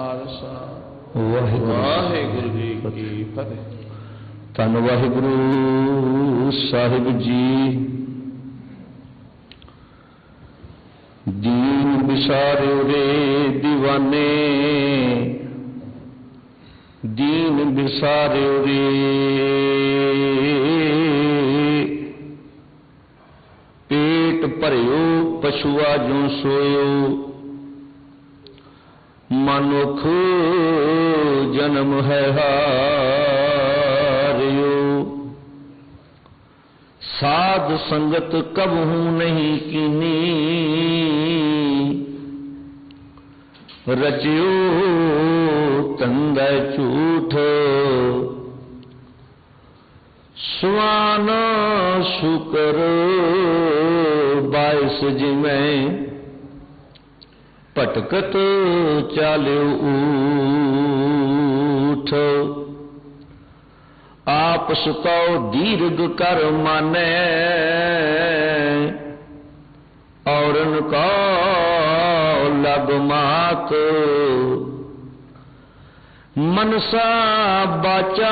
ਖਾਲਸਾ। ਵਾਹਿਗੁਰੂ ਜੀ ਕੀ ਫਤਿਹ। ਧੰਨ ਵਾਹਿਗੁਰੂ ਸਾਹਿਬ ਜੀ। ਦੀਨ ਵਿਸਾਰਿਓ ਰੇ دیਵਾਨੇ ਦੀਨ ਵਿਸਾਰਿਓ ਰੇ ਪੇਟ ਭਰਿਓ ਪਸ਼ੂਆ ਜੋ ਸੋਇਓ। ਮਨੁਖ ਜਨਮ ਹੈ ਹਾਰਿਓ। ਸਾਧ ਸੰਗਤ ਕਬਹੂ ਨਹੀਂ ਕੀਨੀ। ਰਚਿਓ ਤੰਦੈ ਝੂਠ। ਸੁਆਨ ਸ਼ੁਕਰ ਬਾਇਸ ਜਿਵੇਂ ਭਟਕਤ ਚਾਲਿਓ ਊਠ ਆਪ ਸੁਤਉ ਦੀਰਘ ਕਰ ਮਾਨੈ ਔਰਨ ਕੋ ਲਗ ਮਾਤ ਮਨਸਾ ਬਾਚਾ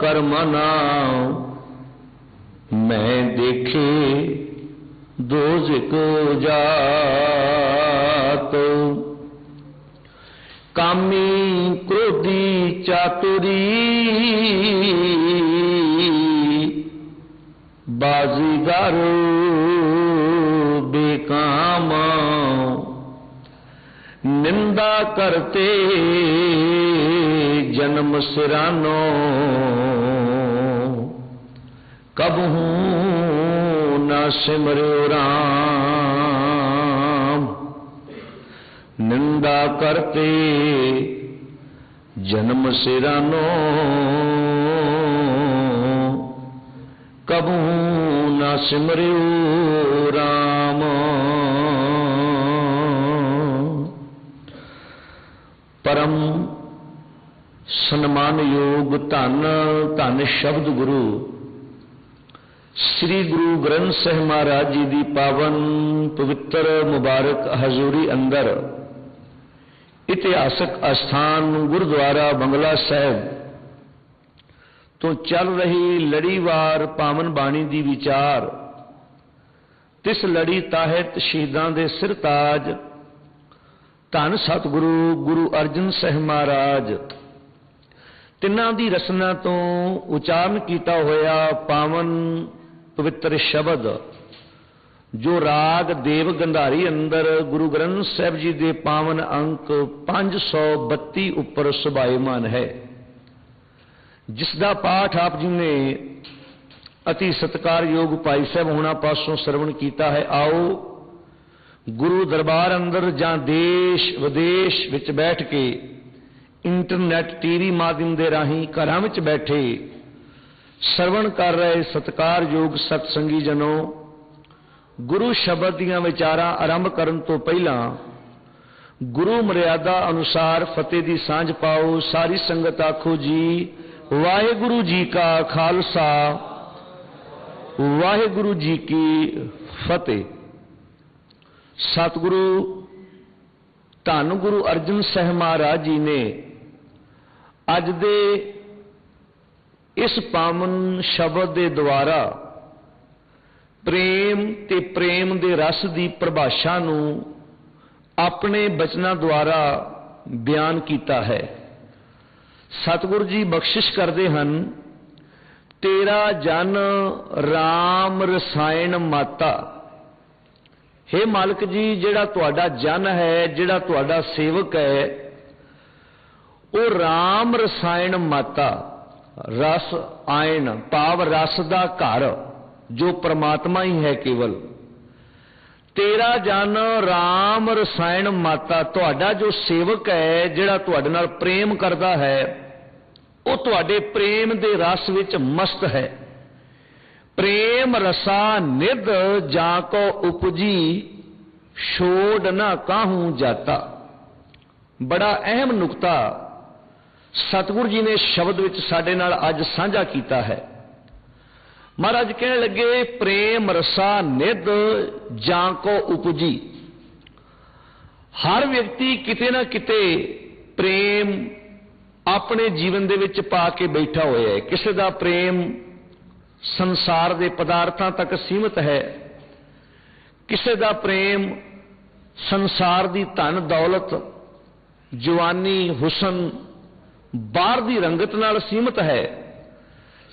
ਕਰਮਨਾ ਮੈਂ ਦੇਖੇ ਦੋਜ਼ਕ ਜਾਤ ਕਾਮੀ ਕ੍ਰੋਧੀ ਚਾਤੁਰੀ ਬਾਜ਼ੀਗਰ ਬੇਕਾਮ ਨਿੰਦਾ ਕਰਤੇ ਜਨਮ ਸਿਰਾਨੋ ਕਬਹੂ ਨਾ ਸਿਮਰਿਓ ਰਾਮ। ਨਿੰਦਾ ਕਰਤੇ, ਜਨਮ ਸਿਰਾਨੋ ਕਬੂ ਨਾ ਸਿਮਰਿਓ ਰਾਮ। ਪਰਮ ਸਨਮਾਨ ਯੋਗ ਧੰਨ ਧੰਨ ਸ਼ਬਦ ਗੁਰੂ, ਸ੍ਰੀ ਗੁਰੂ ਗ੍ਰੰਥ ਸਾਹਿਬ ਮਹਾਰਾਜ ਜੀ ਦੀ ਪਾਵਨ ਪਵਿੱਤਰ ਮੁਬਾਰਕ ਹਜ਼ੂਰੀ ਅੰਦਰ ਇਤਿਹਾਸਕ ਅਸਥਾਨ ਨੂੰ ਗੁਰਦੁਆਰਾ ਬੰਗਲਾ ਸਾਹਿਬ ਤੋਂ ਚੱਲ ਰਹੀ ਲੜੀਵਾਰ ਪਾਵਨ ਬਾਣੀ ਦੀ ਵਿਚਾਰ, ਤਿਸ ਲੜੀ ਤਾਹਿਤ ਸ਼ਹੀਦਾਂ ਦੇ ਸਿਰਤਾਜ, ਧੰਨ ਸਤਿਗੁਰੂ ਗੁਰੂ ਅਰਜਨ ਸਾਹਿਬ ਮਹਾਰਾਜ, ਤਿੰਨਾਂ ਦੀ ਰਸਨਾ ਤੋਂ ਉਚਾਰਨ ਕੀਤਾ ਹੋਇਆ ਪਾਵਨ ਪਵਿੱਤਰ ਸ਼ਬਦ ਜੋ ਰਾਗ ਦੇਵ ਗੰਧਾਰੀ ਅੰਦਰ ਗੁਰੂ ਗ੍ਰੰਥ ਸਾਹਿਬ ਜੀ ਦੇ ਪਾਵਨ ਅੰਕ 532 ਉੱਪਰ ਸੁਭਾਇਮਾਨ ਹੈ। ਜਿਸ ਦਾ ਪਾਠ ਆਪ ਜੀ ਨੇ ਅਤੀ ਸਤਕਾਰਯੋਗ ਭਾਈ ਸਾਹਿਬ ਹੋਣਾ ਪਾਸੋਂ ਸਰਵਣ ਕੀਤਾ ਹੈ। ਆਓ ਗੁਰੂ ਦਰਬਾਰ ਅੰਦਰ ਜਾਂ ਦੇਸ਼ ਵਿਦੇਸ਼ ਵਿੱਚ ਬੈਠ ਕੇ ਇੰਟਰਨੈਟ ਟੀਵੀ ਮਾਧਿਅਮ ਦੇ ਰਾਹੀਂ ਘਰਾਂ ਵਿੱਚ ਬੈਠੇ ਸਰਵਣ ਕਰ ਰਹੇ ਸਤਕਾਰਯੋਗ ਸਤਸੰਗੀ ਜਨੋ ਗੁਰੂ ਸ਼ਬਦ ਦੀਆਂ ਵਿਚਾਰਾਂ ਆਰੰਭ ਕਰਨ ਤੋਂ ਪਹਿਲਾਂ ਗੁਰੂ ਮਰਿਆਦਾ ਅਨੁਸਾਰ ਫਤਿਹ ਦੀ ਸਾਂਝ ਪਾਓ, ਸਾਰੀ ਸੰਗਤ ਆਖੋ ਜੀ, ਵਾਹਿਗੁਰੂ ਜੀ ਕਾ ਖਾਲਸਾ, ਵਾਹਿਗੁਰੂ ਜੀ ਕੀ ਫਤਿਹ। ਸਤਿਗੁਰੂ ਧੰਨ ਗੁਰੂ ਅਰਜਨ ਸਾਹਿਬ ਮਹਾਰਾਜ ਜੀ ਨੇ ਅੱਜ ਦੇ ਇਸ ਪਾਵਨ ਸ਼ਬਦ ਦੇ ਦੁਆਰਾ ਪ੍ਰੇਮ ਤੇ ਪ੍ਰੇਮ ਦੇ ਰਸ ਦੀ ਪਰਿਭਾਸ਼ਾ ਨੂੰ ਆਪਣੇ ਬਚਨਾਂ ਦੁਆਰਾ ਬਿਆਨ ਕੀਤਾ ਹੈ। ਸਤਿਗੁਰੂ ਜੀ ਬਖਸ਼ਿਸ਼ ਕਰਦੇ ਹਨ, ਤੇਰਾ ਜਨ RAM ਰਸਾਇਣ ਮਾਤਾ। हे ਮਾਲਕ ਜੀ, ਜਿਹੜਾ ਤੁਹਾਡਾ ਜਨ ਹੈ, ਜਿਹੜਾ ਤੁਹਾਡਾ ਸੇਵਕ ਹੈ, ਉਹ RAM ਰਸਾਇਣ ਮਾਤਾ, ਰਸ ਆਇਣ, ਭਾਵ ਰਸ ਦਾ ਘਰ। ਜੋ ਪ੍ਰਮਾਤਮਾ ਹੀ ਹੈ ਕੇਵਲ। ਤੇਰਾ ਜਨ RAM ਰਸਾਇਣ ਮਾਤਾ, ਤੁਹਾਡਾ ਜੋ ਸੇਵਕ ਹੈ, ਜਿਹੜਾ ਤੁਹਾਡੇ ਨਾਲ ਪ੍ਰੇਮ ਕਰਦਾ ਹੈ, ਉਹ ਤੁਹਾਡੇ ਪ੍ਰੇਮ ਦੇ ਰਸ ਵਿੱਚ ਮਸਤ ਹੈ। ਪ੍ਰੇਮ ਰਸਾ ਨਿਧ ਜਾਂ ਕੋ ਉਪਜੀ, ਛੋੜ ਨਾ ਕਾਹੂ ਜਾਤਾ। ਬੜਾ ਅਹਿਮ ਨੁਕਤਾ ਸਤਿਗੁਰੂ ਜੀ ਨੇ ਸ਼ਬਦ ਵਿੱਚ ਸਾਡੇ ਨਾਲ ਅੱਜ ਸਾਂਝਾ ਕੀਤਾ ਹੈ। ਮਹਾਰਾਜ ਕਹਿਣ ਲੱਗੇ, ਪ੍ਰੇਮ ਰਸਾ ਨਿਧ ਜਾਂ ਕੋ ਉਪਜੀ। ਹਰ ਵਿਅਕਤੀ ਕਿਤੇ ਨਾ ਕਿਤੇ ਪ੍ਰੇਮ ਆਪਣੇ ਜੀਵਨ ਦੇ ਵਿੱਚ ਪਾ ਕੇ ਬੈਠਾ ਹੋਇਆ ਹੈ। ਕਿਸੇ ਦਾ ਪ੍ਰੇਮ ਸੰਸਾਰ ਦੇ ਪਦਾਰਥਾਂ ਤੱਕ ਸੀਮਿਤ ਹੈ। ਕਿਸੇ ਦਾ ਪ੍ਰੇਮ ਸੰਸਾਰ ਦੀ ਧਨ, ਦੌਲਤ, ਜਵਾਨੀ, ਹੁਸਨ, ਬਾਹਰ ਦੀ ਰੰਗਤ ਨਾਲ ਸੀਮਿਤ ਹੈ।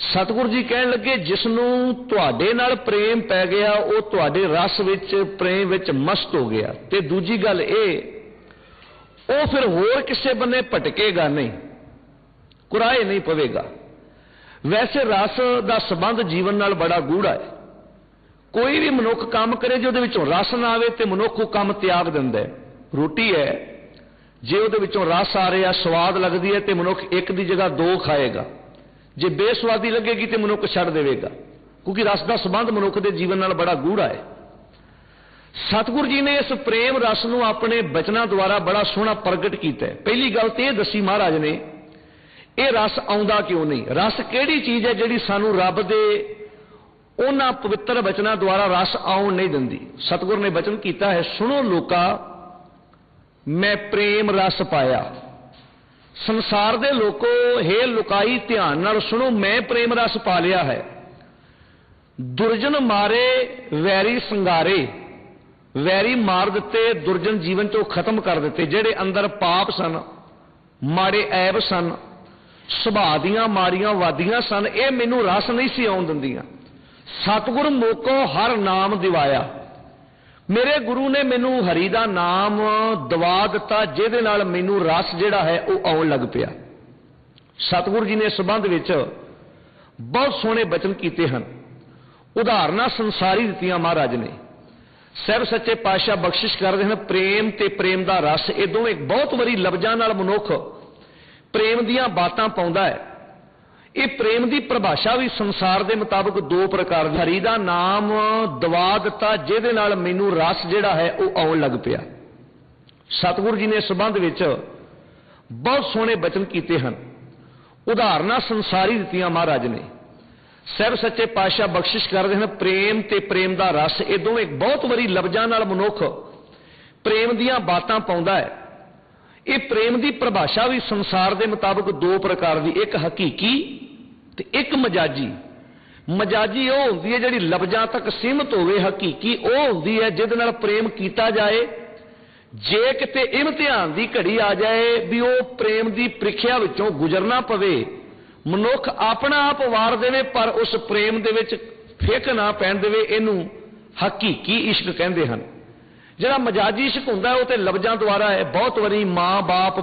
ਸਤਿਗੁਰੂ ਜੀ ਕਹਿਣ ਲੱਗੇ ਜਿਸ ਨੂੰ ਤੁਹਾਡੇ ਨਾਲ ਪ੍ਰੇਮ ਪੈ ਗਿਆ, ਉਹ ਤੁਹਾਡੇ ਰਸ ਵਿੱਚ, ਪ੍ਰੇਮ ਵਿੱਚ ਮਸਤ ਹੋ ਗਿਆ। ਤੇ ਦੂਜੀ ਗੱਲ ਇਹ, ਉਹ ਫਿਰ ਹੋਰ ਕਿਸੇ ਬੰਨੇ ਭਟਕੇਗਾ ਨਹੀਂ ਕੁਰਾਏ ਨਹੀਂ ਪਵੇਗਾ। ਵੈਸੇ ਰਸ ਦਾ ਸੰਬੰਧ ਜੀਵਨ ਨਾਲ ਬੜਾ ਗੂੜਾ ਹੈ। ਕੋਈ ਵੀ ਮਨੁੱਖ ਕੰਮ ਕਰੇ, ਜੇ ਉਹਦੇ ਵਿੱਚੋਂ ਰਸ ਨਾ ਆਵੇ, ਤੇ ਮਨੁੱਖ ਉਹ ਕੰਮ ਤਿਆਗ ਦਿੰਦਾ ਹੈ। ਰੋਟੀ ਹੈ, ਜੇ ਉਹਦੇ ਵਿੱਚੋਂ ਰਸ ਆ ਰਿਹਾ, ਸਵਾਦ ਲੱਗਦੀ ਹੈ, ਤੇ ਮਨੁੱਖ ਇੱਕ ਦੀ ਜਗ੍ਹਾ ਦੋ ਖਾਏਗਾ। ਜੇ ਬੇਸਵਾਦੀ ਲੱਗੇਗੀ ਤੇ ਮਨੁੱਖ ਛੱਡ ਦੇਵੇਗਾ। ਕਿਉਂਕਿ ਰਸ ਦਾ ਸੰਬੰਧ ਮਨੁੱਖ ਦੇ ਜੀਵਨ ਨਾਲ ਬੜਾ ਗੂੜਾ ਹੈ ਸਤਿਗੁਰੂ ਜੀ ਨੇ ਇਸ ਪ੍ਰੇਮ ਰਸ ਨੂੰ ਆਪਣੇ ਬਚਨਾਂ ਦੁਆਰਾ ਬੜਾ ਸੋਹਣਾ ਪ੍ਰਗਟ ਕੀਤਾ ਹੈ। ਪਹਿਲੀ ਗੱਲ ਤੇ ਇਹ ਦੱਸੀ ਮਹਾਰਾਜ ਨੇ, ਇਹ ਰਸ ਆਉਂਦਾ ਕਿਉਂ ਨਹੀਂ? ਰਸ ਕਿਹੜੀ ਚੀਜ਼ ਹੈ ਜਿਹੜੀ ਸਾਨੂੰ ਰੱਬ ਦੇ ਉਹਨਾਂ ਪਵਿੱਤਰ ਬਚਨਾਂ ਦੁਆਰਾ ਰਸ ਆਉਣ ਨਹੀਂ ਦਿੰਦੀ? ਸਤਿਗੁਰ ਨੇ ਬਚਨ ਕੀਤਾ ਹੈ, ਸੁਣੋ ਲੋਕਾ, ਮੈਂ ਪ੍ਰੇਮ ਰਸ ਪਾਇਆ। ਸੰਸਾਰ ਦੇ ਲੋਕੋ, ਹੇ ਲੁਕਾਈ ਧਿਆਨ ਨਾਲ ਸੁਣੋ, ਮੈਂ ਪ੍ਰੇਮ ਰਸ ਪਾ ਲਿਆ ਹੈ। ਦੁਰਜਨ ਮਾਰੇ, ਵੈਰੀ ਸੰਗਾਰੇ। ਵੈਰੀ ਮਾਰ ਦਿੱਤੇ, ਦੁਰਜਨ ਜੀਵਨ ਚੋਂ ਖਤਮ ਕਰ ਦਿੱਤੇ। ਜਿਹੜੇ ਅੰਦਰ ਪਾਪ ਸਨ, ਮਾੜੇ ਐਬ ਸਨ, ਸੁਭਾਅ ਦੀਆਂ ਮਾੜੀਆਂ ਵਾਦੀਆਂ ਸਨ, ਇਹ ਮੈਨੂੰ ਰਸ ਨਹੀਂ ਸੀ ਆਉਣ ਦਿੰਦੀਆਂ। ਸਤਿਗੁਰ ਮੋਕੋ ਹਰ ਨਾਮ ਦਿਵਾਇਆ। ਮੇਰੇ ਗੁਰੂ ਨੇ ਮੈਨੂੰ ਹਰੀ ਦਾ ਨਾਮ ਦਵਾ ਦਿੱਤਾ, ਜਿਹਦੇ ਨਾਲ ਮੈਨੂੰ ਰਸ ਜਿਹੜਾ ਹੈ ਉਹ ਆਉਣ ਲੱਗ ਪਿਆ। ਸਤਿਗੁਰੂ ਜੀ ਨੇ ਸੰਬੰਧ ਵਿੱਚ ਬਹੁਤ ਸੋਹਣੇ ਬਚਨ ਕੀਤੇ ਹਨ। ਉਦਾਹਰਨਾਂ ਸੰਸਾਰੀ ਦਿੱਤੀਆਂ ਮਹਾਰਾਜ ਨੇ। ਸਹਿਬ ਸੱਚੇ ਪਾਤਸ਼ਾਹ ਬਖਸ਼ਿਸ਼ ਕਰਦੇ ਹਨ, ਪ੍ਰੇਮ ਤੇ ਪ੍ਰੇਮ ਦਾ ਰਸ। ਇਹ ਦੋਵੇਂ ਬਹੁਤ ਵਾਰੀ ਲਫ਼ਜ਼ਾਂ ਨਾਲ ਮਨੁੱਖ ਪ੍ਰੇਮ ਦੀਆਂ ਬਾਤਾਂ ਪਾਉਂਦਾ ਹੈ। ਇਹ ਪ੍ਰੇਮ ਦੀ ਪਰਿਭਾਸ਼ਾ ਵੀ ਸੰਸਾਰ ਦੇ ਮੁਤਾਬਕ ਦੋ ਪ੍ਰਕਾਰ ਦੀ ਹਰੀ ਦਾ ਨਾਮ ਦਵਾ ਦਿੱਤਾ, ਜਿਹਦੇ ਨਾਲ ਮੈਨੂੰ ਰਸ ਜਿਹੜਾ ਹੈ ਉਹ ਆਉਣ ਲੱਗ ਪਿਆ। ਸਤਿਗੁਰੂ ਜੀ ਨੇ ਇਸ ਸੰਬੰਧ ਵਿੱਚ ਬਹੁਤ ਸੋਹਣੇ ਬਚਨ ਕੀਤੇ ਹਨ। ਉਦਾਹਰਨਾਂ ਸੰਸਾਰੀ ਦਿੱਤੀਆਂ ਮਹਾਰਾਜ ਨੇ। ਸਹਿਬ ਸੱਚੇ ਪਾਤਸ਼ਾਹ ਬਖਸ਼ਿਸ਼ ਕਰਦੇ ਹਨ, ਪ੍ਰੇਮ ਤੇ ਪ੍ਰੇਮ ਦਾ ਰਸ। ਇਹ ਦੋਵੇਂ ਬਹੁਤ ਵਾਰੀ ਲਫ਼ਜ਼ਾਂ ਨਾਲ ਮਨੁੱਖ ਪ੍ਰੇਮ ਦੀਆਂ ਬਾਤਾਂ ਪਾਉਂਦਾ ਹੈ। ਇਹ ਪ੍ਰੇਮ ਦੀ ਪਰਿਭਾਸ਼ਾ ਵੀ ਸੰਸਾਰ ਦੇ ਮੁਤਾਬਕ ਦੋ ਪ੍ਰਕਾਰ ਦੀ। ਇੱਕ ਹਕੀਕੀ ਤੇ ਇੱਕ ਮਜਾਜੀ। ਮਜਾਜੀ ਉਹ ਹੁੰਦੀ ਹੈ ਜਿਹੜੀ ਲਫ਼ਜ਼ਾਂ ਤੱਕ ਸੀਮਤ ਹੋਵੇ, ਹਕੀਕੀ ਉਹ ਹੁੰਦੀ ਹੈ ਜਿਹਦੇ ਨਾਲ ਪ੍ਰੇਮ ਕੀਤਾ ਜਾਏ। ਜੇ ਕਿਤੇ ਇਮਤਿਹਾਨ ਦੀ ਘੜੀ ਆ ਜਾਏ ਵੀ ਉਹ ਪ੍ਰੇਮ ਦੀ ਪ੍ਰੀਖਿਆ ਵਿੱਚੋਂ ਗੁਜ਼ਰਨਾ ਪਵੇ, ਮਨੁੱਖ ਆਪਣਾ ਆਪ ਵਾਰ ਦੇਵੇ, ਪਰ ਉਸ ਪ੍ਰੇਮ ਦੇ ਵਿੱਚ ਫੇਕ ਨਾ ਪੈਣ ਦੇਵੇ, ਇਹਨੂੰ ਹਕੀਕੀ ਇਸ਼ਕ ਕਹਿੰਦੇ ਹਨ। ਜਿਹੜਾ ਮਜਾਜੀ ਇਸ਼ਕ ਹੁੰਦਾ ਉਹ ਤੇ ਲਫ਼ਜ਼ਾਂ ਦੁਆਰਾ ਹੈ। ਬਹੁਤ ਵਾਰੀ ਮਾਂ-ਬਾਪ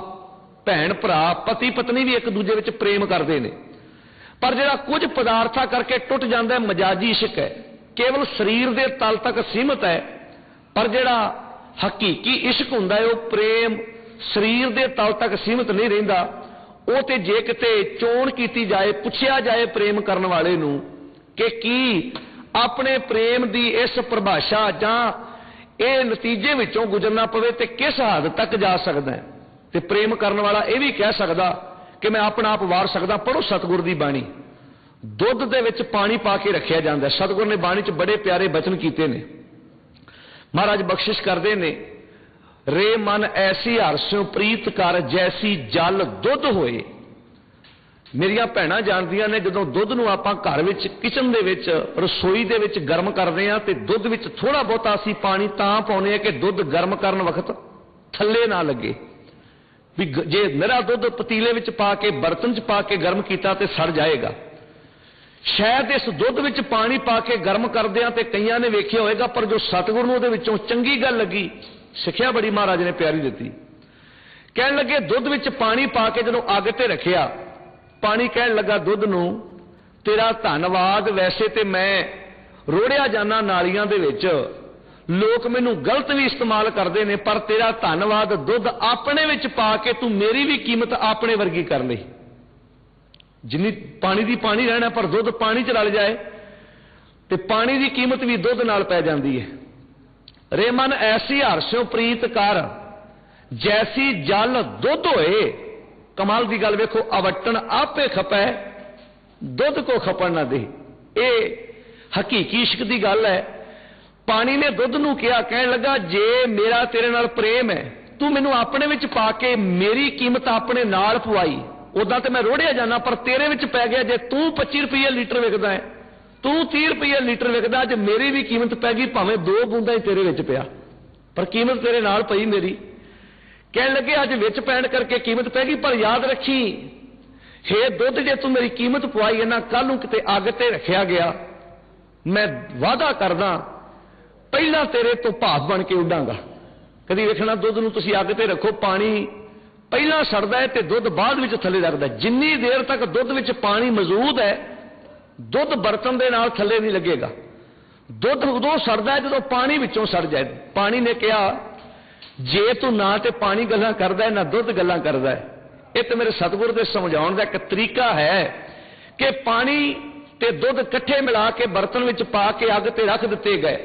ਭੈਣ ਭਰਾ ਪਤੀ ਪਤਨੀ ਵੀ ਇੱਕ ਦੂਜੇ ਵਿੱਚ ਪ੍ਰੇਮ ਕਰਦੇ ਨੇ। ਪਰ ਜਿਹੜਾ ਕੁਝ ਪਦਾਰਥਾਂ ਕਰਕੇ ਟੁੱਟ ਜਾਂਦਾ ਮਜਾਜੀ ਇਸ਼ਕ ਹੈ। ਕੇਵਲ ਸਰੀਰ ਦੇ ਤਲ ਤੱਕ ਸੀਮਤ ਹੈ, ਪਰ ਜਿਹੜਾ ਹਕੀਕੀ ਇਸ਼ਕ ਹੁੰਦਾ ਹੈ, ਉਹ ਪ੍ਰੇਮ ਸਰੀਰ ਦੇ ਤਲ ਤੱਕ ਸੀਮਤ ਨਹੀਂ ਰਹਿੰਦਾ। ਉਹ ਤੇ ਜੇ ਕਿਤੇ ਚੋਣ ਕੀਤੀ ਜਾਏ, ਪੁੱਛਿਆ ਜਾਏ ਪ੍ਰੇਮ ਕਰਨ ਵਾਲੇ ਨੂੰ ਕਿ ਕੀ ਆਪਣੇ ਪ੍ਰੇਮ ਦੀ ਇਸ ਪਰਿਭਾਸ਼ਾ ਜਾਂ ਇਹ ਨਤੀਜੇ ਵਿੱਚੋਂ ਗੁਜ਼ਰਨਾ ਪਵੇ ਤੇ ਕਿਸ ਹੱਦ ਤੱਕ ਜਾ ਸਕਦਾ ਹੈ। ਤੇ ਪ੍ਰੇਮ ਕਰਨ ਵਾਲਾ ਇਹ ਵੀ ਕਹਿ ਸਕਦਾ ਕਿ ਮੈਂ ਆਪਣਾ ਆਪ ਵਾਰ ਸਕਦਾ ਪੜੋ ਸਤਿਗੁਰ ਦੀ ਬਾਣੀ। ਦੁੱਧ ਦੇ ਵਿੱਚ ਪਾਣੀ ਪਾ ਕੇ ਰੱਖਿਆ ਜਾਂਦਾ ਸਤਿਗੁਰ ਨੇ ਬਾਣੀ 'ਚ ਬੜੇ ਪਿਆਰੇ ਬਚਨ ਕੀਤੇ ਨੇ। ਮਹਾਰਾਜ ਬਖਸ਼ਿਸ਼ ਕਰਦੇ ਨੇ, ਰੇ ਮਨ ਐਸੀ ਹਰਸਿਓ ਪ੍ਰੀਤ ਕਰ ਜੈਸੀ ਜਲ ਦੁੱਧ ਹੋਏ। ਮੇਰੀਆਂ ਭੈਣਾਂ ਜਾਣਦੀਆਂ ਨੇ, ਜਦੋਂ ਦੁੱਧ ਨੂੰ ਆਪਾਂ ਘਰ ਵਿੱਚ, ਕਿਚਨ ਦੇ ਵਿੱਚ, ਰਸੋਈ ਦੇ ਵਿੱਚ ਗਰਮ ਕਰਦੇ ਆ ਤੇ ਦੁੱਧ ਵਿੱਚ ਥੋੜਾ ਬਹੁਤਾ ਅਸੀਂ ਪਾਣੀ ਤਾਂ ਪਾਉਨੇ ਆ ਕਿ ਦੁੱਧ ਗਰਮ ਕਰਨ ਵਕਤ ਥੱਲੇ ਨਾ ਲੱਗੇ। ਵੀ ਜੇ ਮੇਰਾ ਦੁੱਧ ਪਤੀਲੇ ਵਿੱਚ ਪਾ ਕੇ, ਬਰਤਨ 'ਚ ਪਾ ਕੇ ਗਰਮ ਕੀਤਾ ਤੇ ਸੜ ਜਾਏਗਾ। ਸ਼ਾਇਦ ਇਸ ਦੁੱਧ ਵਿੱਚ ਪਾਣੀ ਪਾ ਕੇ ਗਰਮ ਕਰਦਿਆਂ ਆ ਤੇ ਕਈਆਂ ਨੇ ਵੇਖਿਆ ਹੋਵੇਗਾ ਪਰ ਜੋ ਸਤਿਗੁਰ ਨੂੰ ਉਹਦੇ ਵਿੱਚੋਂ ਚੰਗੀ ਗੱਲ ਲੱਗੀ, ਸਿੱਖਿਆ ਬੜੀ ਮਹਾਰਾਜ ਨੇ ਪਿਆਰੀ ਦਿੱਤੀ। ਕਹਿਣ ਲੱਗੇ, ਦੁੱਧ ਵਿੱਚ ਪਾਣੀ ਪਾ ਕੇ ਜਦੋਂ ਅੱਗ ਤੇ ਰੱਖਿਆ, ਪਾਣੀ ਕਹਿਣ ਲੱਗਾ, ਦੁੱਧ ਨੂੰ ਤੇਰਾ ਧੰਨਵਾਦ, ਵੈਸੇ ਤੇ ਮੈਂ ਰੋੜਿਆ ਜਾਣਾ ਨਾਲੀਆਂ ਦੇ ਵਿੱਚ ਲੋਕ ਮੈਨੂੰ ਗਲਤ ਵੀ ਇਸਤੇਮਾਲ ਕਰਦੇ ਨੇ, ਪਰ ਤੇਰਾ ਧੰਨਵਾਦ ਦੁੱਧ ਆਪਣੇ ਵਿੱਚ ਪਾ ਕੇ ਤੂੰ ਮੇਰੀ ਵੀ ਕੀਮਤ ਆਪਣੇ ਵਰਗੀ ਕਰ ਲਈ। ਜਿੰਨੀ ਪਾਣੀ ਦੀ ਪਾਣੀ ਰਹਿਣਾ, ਪਰ ਦੁੱਧ ਪਾਣੀ ਚ ਰਲ ਜਾਏ, ਤੇ ਪਾਣੀ ਦੀ ਕੀਮਤ ਵੀ ਦੁੱਧ ਨਾਲ ਪੈ ਜਾਂਦੀ ਹੈ ਰੇਮਨ, ਐਸੀ ਹਰਸਿਓ ਪ੍ਰੀਤ ਕਰ, ਜੈਸੀ ਜਲ ਦੁੱਧ ਹੋਏ, ਕਮਾਲ ਦੀ ਗੱਲ ਵੇਖੋ ਅਵਟਣ ਆਪੇ ਖਪੈ, ਦੁੱਧ ਕੋ ਖਪਣ ਨਾ ਦੇ। ਇਹ ਹਕੀਕੀ ਇਸ਼ਕ ਦੀ ਗੱਲ ਹੈ। ਪਾਣੀ ਨੇ ਦੁੱਧ ਨੂੰ ਕਿਹਾ, ਕਹਿਣ ਲੱਗਾ, ਜੇ ਮੇਰਾ ਤੇਰੇ ਨਾਲ ਪ੍ਰੇਮ ਹੈ, ਤੂੰ ਮੈਨੂੰ ਆਪਣੇ ਵਿੱਚ ਪਾ ਕੇ ਮੇਰੀ ਕੀਮਤ ਆਪਣੇ ਨਾਲ ਪਵਾਈ। ਉਦਾਂ ਤੇ ਮੈਂ ਰੋੜਿਆ ਜਾਣਾ ਪਰ ਤੇਰੇ ਵਿੱਚ ਪੈ ਗਿਆ, ਜੇ ਤੂੰ 25 ਰੁਪਏ ਲੀਟਰ ਵਿਕਦਾ ਹੈ, ਤੂੰ 30 ਰੁਪਏ ਲੀਟਰ ਵਿਕਦਾ ਜੇ ਮੇਰੀ ਵੀ ਕੀਮਤ ਪੈ ਗਈ, ਭਾਵੇਂ ਦੋ ਬੂੰਦਾਂ ਹੀ ਤੇਰੇ ਵਿੱਚ ਪਿਆ। ਪਰ ਕੀਮਤ ਤੇਰੇ ਨਾਲ ਪਈ ਮੇਰੀ। ਕਹਿਣ ਲੱਗੇ, ਅੱਜ ਵਿੱਚ ਪੈਣ ਕਰਕੇ ਕੀਮਤ ਪੈ ਗਈ, ਪਰ ਯਾਦ ਰੱਖੀ, ਹੇ ਦੁੱਧ, ਜੇ ਤੂੰ ਮੇਰੀ ਕੀਮਤ ਪਵਾਈ, ਇਹਨਾਂ ਨਾ ਕੱਲ ਨੂੰ ਕਿਤੇ ਅੱਗ ਤੇ ਰੱਖਿਆ ਗਿਆ, ਮੈਂ ਵਾਅਦਾ ਕਰਦਾ ਪਹਿਲਾਂ ਤੇਰੇ ਤੋਂ ਭਾਫ ਬਣ ਕੇ ਉੱਡਾਂਗਾ। ਕਦੀ ਵੇਖਣਾ ਦੁੱਧ ਨੂੰ ਤੁਸੀਂ ਅੱਗ ਤੇ ਰੱਖੋ, ਪਾਣੀ ਪਹਿਲਾਂ ਸੜਦਾ ਹੈ ਤੇ ਦੁੱਧ ਬਾਅਦ ਵਿੱਚ ਥੱਲੇ ਲੱਗਦਾ ਜਿੰਨੀ ਦੇਰ ਤੱਕ ਦੁੱਧ ਵਿੱਚ ਪਾਣੀ ਮੌਜੂਦ ਹੈ, ਦੁੱਧ ਬਰਤਨ ਦੇ ਨਾਲ ਥੱਲੇ ਨਹੀਂ ਲੱਗੇਗਾ। ਦੁੱਧ ਉਦੋਂ ਸੜਦਾ ਹੈ ਜਦੋਂ ਪਾਣੀ ਵਿੱਚੋਂ ਸੜ ਜਾਏ। ਪਾਣੀ ਨੇ ਕਿਹਾ, ਜੇ ਤੂੰ ਨਾ ਤੇ ਪਾਣੀ ਗੱਲਾਂ ਕਰਦਾ ਨਾ ਦੁੱਧ ਗੱਲਾਂ ਕਰਦਾ ਇਹ ਤੇ ਮੇਰੇ ਸਤਿਗੁਰ ਦੇ ਸਮਝਾਉਣ ਦਾ ਇੱਕ ਤਰੀਕਾ ਹੈ ਕਿ ਪਾਣੀ ਤੇ ਦੁੱਧ ਇਕੱਠੇ ਮਿਲਾ ਕੇ ਬਰਤਨ ਵਿੱਚ ਪਾ ਕੇ ਅੱਗ ਤੇ ਰੱਖ ਦਿੱਤੇ ਗਏ।